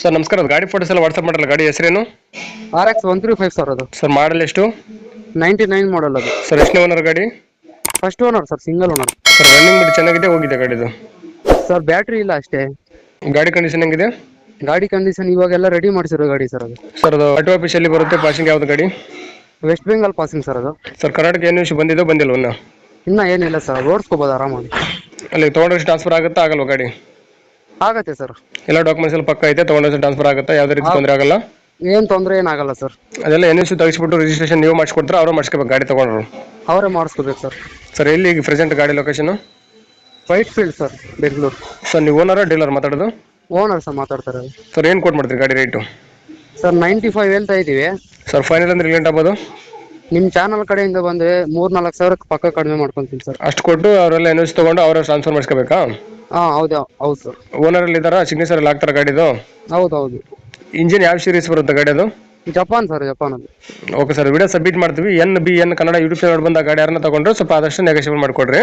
Sir ನಮಸ್ಕಾರ. ಅದು ಗಾಡಿ ಫೋಟೋಸ್ ಎಲ್ಲ ವಾಟ್ಸಪ್ ಮಾಡಲ್ಲ. ಗಾಡಿ ಹೆಸರೇನು? R X one three five sir ಅದು. ಸರ್ ಮಾಡಲ್ ಎಷ್ಟು? ನೈಂಟಿ ನೈನ್ ಮಾಡಲ್ ಅದು. ಸರ್ ಎಷ್ಟನೇ ಓನರ್ ಗಾಡಿ? First owner sir single owner sir running ಬಿಟ್ಟು ಚೆನ್ನಾಗಿದೆ ಹೋಗಿದೆ ಗಾಡಿದು? ಸರ್ ಬ್ಯಾಟ್ರಿ ಇಲ್ಲ ಅಷ್ಟೇ. ಗಾಡಿ ಕಂಡೀಷನ್ ಹೆಂಗಿದೆ? ಗಾಡಿ ಕಂಡೀಷನ್ ಇವಾಗೆಲ್ಲ ರೆಡಿ ಮಾಡಿಸಿರೋ ಗಾಡಿ ಸರ್ ಅದು. ಸರ್ ಅದು ಆಟೋ ಆಫೀಸಲ್ಲಿ ಬರುತ್ತೆ ಪಾಸಿಂಗ್ ಯಾವ್ದು ಗಾಡಿ? ವೆಸ್ಟ್ ಬೆಂಗಾಲ್ ಪಾಸಿಂಗ್ ಸರ್ ಅದು. ಸರ್ ಕರ್ನಾಟಕ ಏನು ವಿಷಯ ಬಂದಿದೆ ಬಂದಿಲ್ಲ ಇನ್ನು? ಇನ್ನ ಏನಿಲ್ಲ ಸರ್ ಓಡಿಸ್ಕೋಬೋದು ಆರಾಮಾಗಿ. ಅಲ್ಲಿ ತೊಗೊಂಡ್ರೆ ಟ್ರಾನ್ಸ್ಫರ್ ಆಗುತ್ತಾ ಆಗಲ್ವಾ ಗಾಡಿ? ಆಗತ್ತೆ ಸರ್. ಎಲ್ಲ ಡಾಕ್ಯುಮೆಂಟ್ಸ್ ಎಲ್ಲ ಪಕ್ಕ ಐತೆ ತಗೊಂಡ್ರೆ ಟ್ರಾನ್ಸ್ಫರ್ ಆಗುತ್ತೆ ಯಾವುದೇ ರೀತಿ ತೊಂದರೆ ಆಗಲ್ಲ. ಏನು ತೊಂದರೆ ಏನಾಗಲ್ಲ ಸರ್. ಅದೆಲ್ಲ ಎನ್ ಎಸ್ ತೆಗಿಸ್ಬಿಟ್ಟು ರಿಜಿಸ್ಟ್ರೇಷನ್ ನೀವು ಮಾಡಿಸ್ಕೊಡ್ತಾರೆ ಅವರು ಮಾಡಿಸ್ಕೋಬೇಕು ಗಾಡಿ ತಗೊಂಡ್ರು? ಅವರೇ ಮಾಡಿಸ್ಕೋಬೇಕು ಸರ್. ಸರ್ ಎಲ್ಲಿ ಈಗ ಪ್ರೆಸೆಂಟ್ ಗಾಡಿ location Whitefield sir Bengaluru. Sir ನೀವು ಓನರ ಡೀಲರ್ ಮಾತಾಡೋದು? ಓನರ್ ಸರ್ ಮಾತಾಡ್ತಾರೆ ಸರ್ ಏನು ಕೊಟ್ಟು ಮಾಡ್ತೀರಿ ಗಾಡಿ ರೇಟು ಸರ್ ನೈಂಟಿ ಫೈವ್ ಹೇಳ್ತಾ ಇದ್ದೀವಿ. ಸರ್ ಫೈನಲ್ ಅಂದ್ರೆ ಲೇಟ್ ಆಗ್ಬೋದು? ನಿಮ್ಮ ಚಾನಲ್ ಕಡೆಯಿಂದ ಬಂದ್ರೆ ಮೂರು ನಾಲ್ಕು ಸಾವಿರಕ್ಕೆ ಪಕ್ಕ ಕಡಿಮೆ ಮಾಡ್ಕೊಂತೀನಿ ಸರ್. ಅಷ್ಟು ಕೊಟ್ಟು ಅವರೆಲ್ಲ ಎನ್ ಎಸ್ ತೊಗೊಂಡು ಅವರ ಟ್ರಾನ್ಸ್ಫರ್ ಮಾಡಿಸ್ಕೋಬೇಕಾ? ಹಾಂ ಹೌದು ಹೌದು. ಸರ್ ಓನರಲ್ಲಿ ಇದ್ದಾರಾ ಸಿಗ್ನೇಚರ್ ಆಗ್ತಾರ ಗಾಡಿದು? ಹೌದು ಹೌದು. ಇಂಜಿನ್ ಯಾವ ಸೀರೀಸ್ ಬರುತ್ತೆ ಗಾಡಿ ಅದು ಜಪಾನ್ ಸರ್ ಜಪಾನ್ ಅದು ಓಕೆ ಸರ್ ವಿಡಿಯೋ ಸಬ್ಮಿಟ್ ಮಾಡ್ತೀವಿ. N B N Kannada YouTube channel ಬಂದ ಗಾಡಿ ಯಾರನ್ನ ತಗೊಂಡ್ರೆ ಸ್ವಲ್ಪ ಆದಷ್ಟು ನೆಗೋಷಿಯಬಲ್ ಮಾಡಿಕೊಡ್ರಿ.